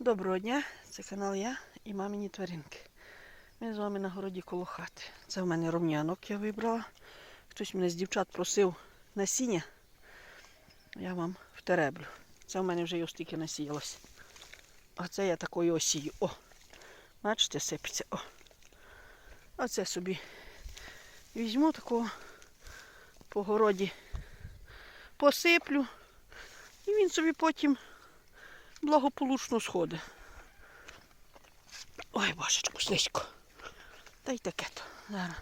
Доброго дня, це канал я і мамині тваринки. Ми з вами на городі коло хати. Це в мене ромнянок я вибрала. Хтось мене з дівчат просив насіння. Я вам втереблю. Це в мене вже й ось тільки насіялось. А це я такою осію. О! Бачите, сипеться. О. Оце собі візьму такого по городі, посиплю. І він собі потім благополучно сходить. Ой, божечку, слизько. Та й таке то. Зараз.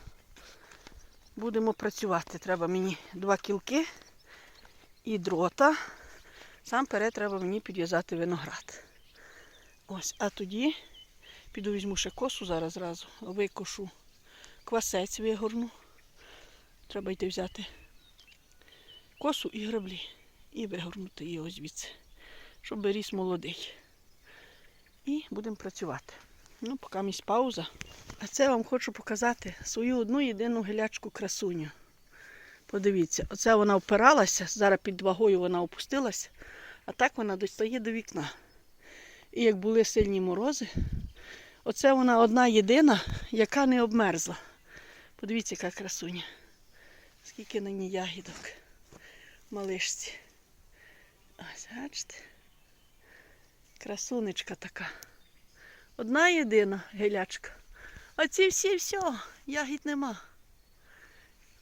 Будемо працювати. Треба мені два кілки і дрота. Сам перед треба мені підв'язати виноград. Ось, а тоді піду візьму ще косу зараз зразу, викошу квасець вигорну. Треба йти взяти косу і граблі. І вигорнути його звідси щоб ріс молодий. І будемо працювати. Ну, поки місць пауза. А це вам хочу показати свою одну єдину гілячку красуню. Подивіться, оце вона впиралася, зараз під вагою вона опустилася, а так вона достає до вікна. І як були сильні морози, оце вона одна єдина, яка не обмерзла. Подивіться, яка красуня. Скільки на ній ягідок малишці. Ось, бачите? Красунечка така. Одна єдина гелячка. А ці всі все, ягід нема.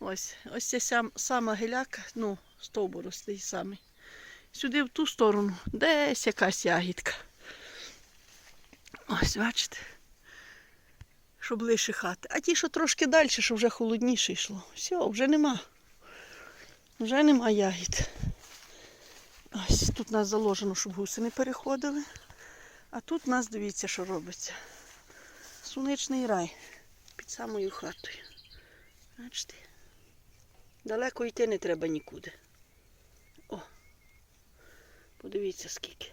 Ось, ось ця сам, сама геляка, ну, стовбур ось цей самий. Сюди в ту сторону, десь якась ягідка. Ось, бачите. Що ближче хати. А ті, що трошки далі, що вже холодніше йшло. Все, вже нема. Вже нема ягід. Ось тут нас заложено, щоб гуси не переходили. А тут у нас дивіться, що робиться. Сонячний рай під самою хатою. Бачите? Далеко йти не треба нікуди. О! Подивіться скільки.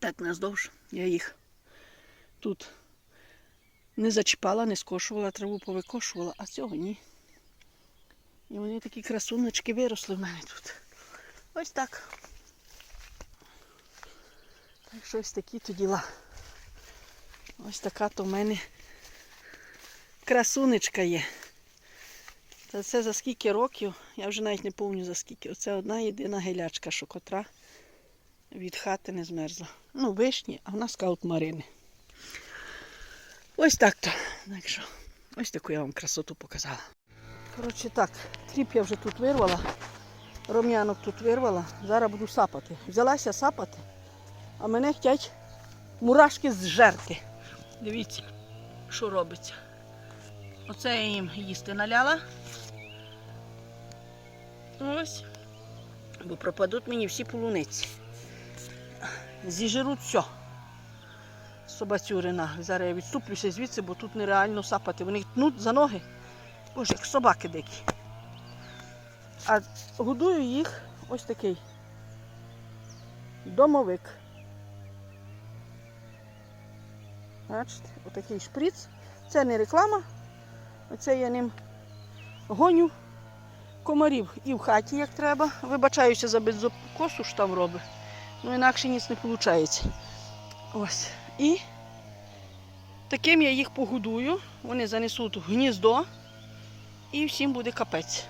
Так наздовж я їх тут не зачіпала, не скошувала, траву повикошувала, а цього ні. І вони такі красуночки виросли в мене тут. Ось так. Так що ось такі то діла. Ось така то в мене красунечка є. Та це за скільки років, я вже навіть не пам'ятаю за скільки. Оце одна єдина гелячка, що котра від хати не змерзла. Ну, вишні, а в нас скаут Марини. Ось так то. Так що, ось таку я вам красоту показала. Коротше так, кріп я вже тут вирвала, ром'янок тут вирвала, зараз буду сапати. Взялася сапати, а мене хочуть мурашки зжерти. Дивіться, що робиться. Оце я їм їсти наляла. Ось. Бо пропадуть мені всі полуниці. Зіжируть все. Собацюрина. Зараз я відступлюся звідси, бо тут нереально сапати. Вони тнуть за ноги. Боже, як собаки дикі. А годую їх ось такий домовик. Бачите, отакий шприц. Це не реклама. Оце я ним гоню комарів і в хаті, як треба. Вибачаюся за беззокосу, що там робить. Ну інакше ніц не виходить. Ось. І таким я їх погодую. Вони занесуть в гніздо і всім буде капець.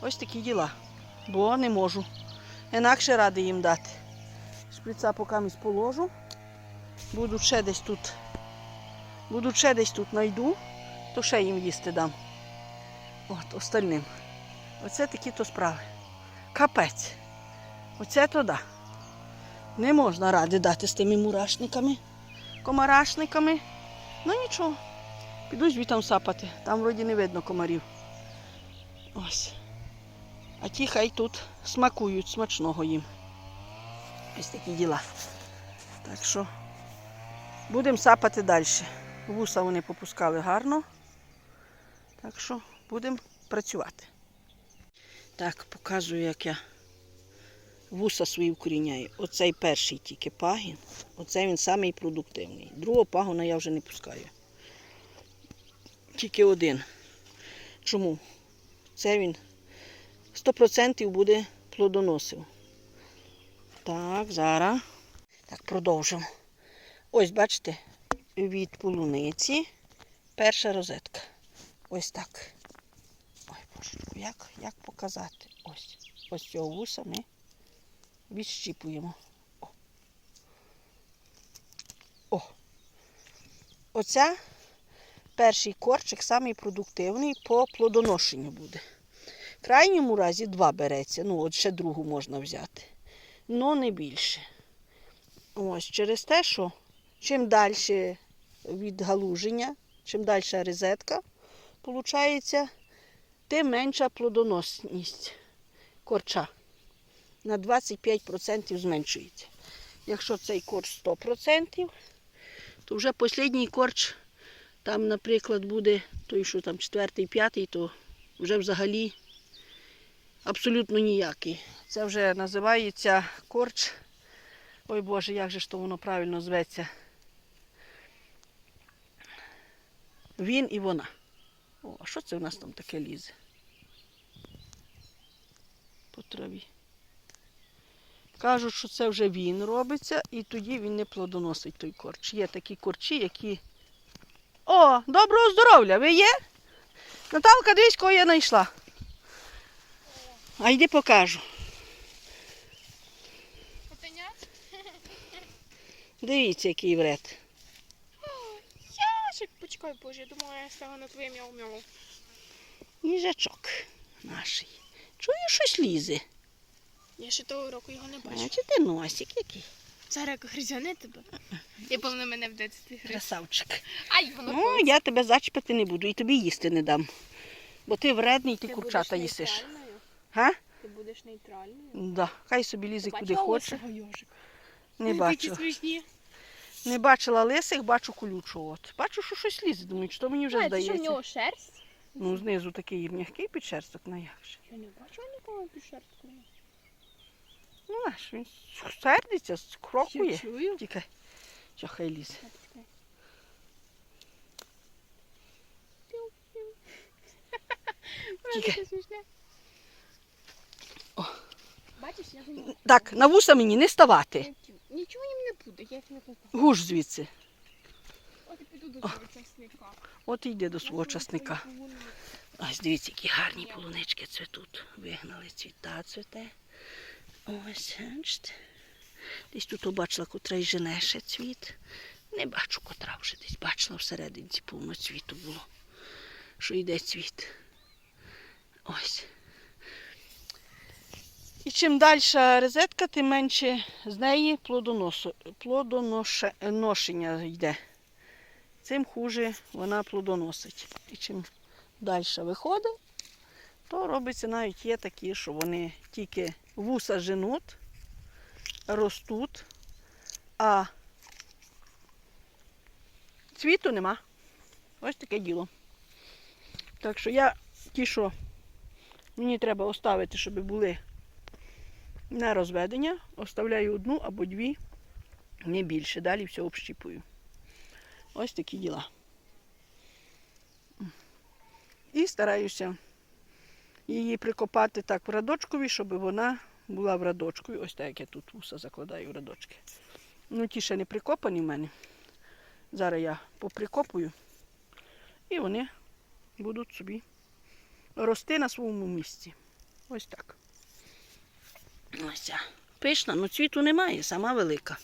Ось такі діла. Бо не можу. Інакше ради їм дати. Шприца поки місь положу. Буду ще десь тут. Буду ще десь тут знайду, то ще їм їсти дам. От, остальним. Оце такі то справи. Капець. Оце то да. Не можна ради дати з тими мурашниками, комарашниками. Ну нічого. Піду звітом сапати. Там вроді не видно комарів. Ось. А ті хай тут смакують смачного їм. Ось такі діла. Так що будемо сапати далі. Вуса вони попускали гарно. Так що будемо працювати. Так, показую, як я вуса свої вкоріняю. Оцей перший тільки пагін. Оце він самий продуктивний. Другого пагона я вже не пускаю. Тільки один. Чому? Це він 100% буде плодоносив. Так, зараз. Так, продовжимо. Ось, бачите, від полуниці перша розетка. Ось так. Ой, божечку, як, як показати? Ось. Ось цього вуса ми відщіпуємо. О. О. Оця перший корчик, самий продуктивний по плодоношенню буде. В крайньому разі два береться. Ну, от ще другу можна взяти. Ну, не більше. Ось через те, що чим далі від галуження, чим далі розетка, виходить, тим менша плодоносність корча. На 25% зменшується. Якщо цей корч 100%, то вже останній корч, там, наприклад, буде той, що там четвертий, п'ятий, то вже взагалі абсолютно ніякий. Це вже називається корч. Ой Боже, як же ж то воно правильно зветься? Він і вона. О, а що це в нас там таке лізе? По траві. Кажуть, що це вже він робиться, і тоді він не плодоносить той корч. Є такі корчі, які. О, доброго здоров'я! Ви є? Наталка, дивись, кого я знайшла. А йди покажу. Котенят? Дивіться, який вред. Яшик, почекай, боже, я думала, я стала на твоє мяу-мяу. Їжачок наший. Чую, щось лізе. Я ще того року його не бачила. Бачите, носик який. Зараз як гризяне тебе. Я повинна мене в дитинстві гриз. Красавчик. Ай, воно Ну, я тебе зачепити не буду і тобі їсти не дам. Бо ти вредний, ти, курчата їсиш. Га? Ти будеш нейтральною. Да. Хай собі лізе куди Бачила хоче. Не смішні. Не бачила лисих, бачу колючого. От. Бачу, що щось лізе. Думаю, що мені вже А, це що в здається. нього шерсть? Ну, знизу такий м'який підшерсток, на як же. Я не бачила нікого під шерсткою. Ну, наш, він сердиться, крокує. Я чую. Тікай. Що хай лізе. Тікай. Бачиш, я нього. Так, на вуса мені не ставати. Нічого їм не буде, я їх не познаю. Гуш звідси. От я піду до цього часника. От і йде до свого часника. Ось дивіться, які гарні полунички цвітуть. Вигнали цвіта цвіте. Ось, бачите. Десь тут побачила, котра й жене ще цвіт. Не бачу, котра вже десь бачила всередині повно цвіту було. Що йде цвіт. Ось. І чим далі розетка, тим менше з неї плодоношення йде. Цим хуже вона плодоносить. І чим далі виходить, то робиться навіть є такі, що вони тільки вуса женуть, ростуть, а цвіту нема. Ось таке діло. Так що я ті, що мені треба оставити, щоб були на розведення, оставляю одну або дві, не більше. Далі все общіпую. Ось такі діла. І стараюся її прикопати так в радочкові, щоб вона була в радочкові. Ось так, як я тут вуса закладаю в радочки. Ну, ті ще не прикопані в мене. Зараз я поприкопую. І вони будуть собі рости на своєму місці. Ось так. Ось ця. Пишна, але цвіту немає, сама велика.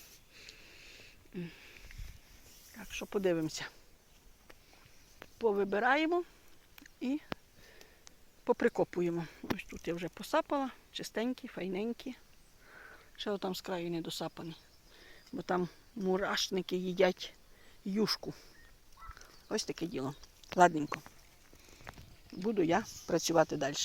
Так що подивимося. Повибираємо і поприкопуємо. Ось тут я вже посапала, чистенькі, файненькі. Ще там з краю не досапані, бо там мурашники їдять юшку. Ось таке діло. Ладненько. Буду я працювати далі.